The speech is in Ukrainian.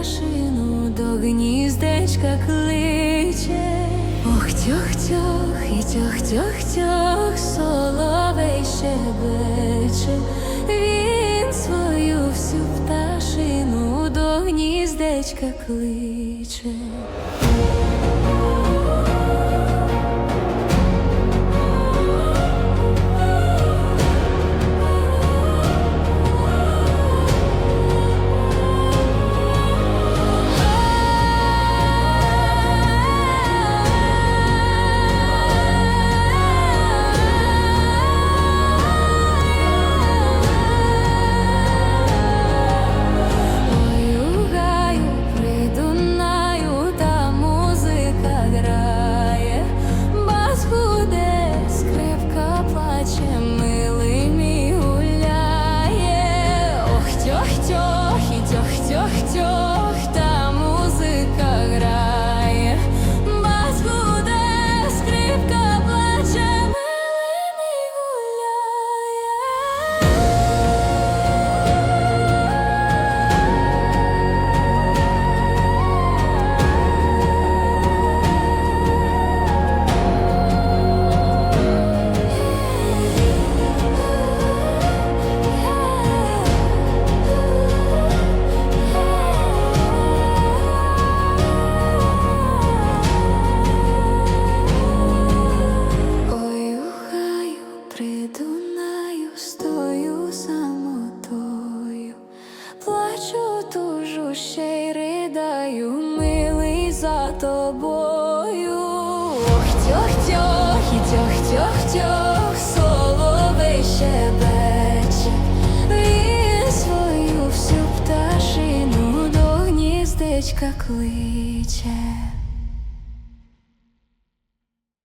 пташину до гніздечка кличе, ох тьох-тьох і тьох-тьох-тьох соловей щебече, він свою всю пташину до гніздечка кличе. Й ридаю, милий за тобою. Ох, тьох-тьох, і тьох-тьох-тьох, соловей щебече, він свою всю пташину до гніздечка кличе.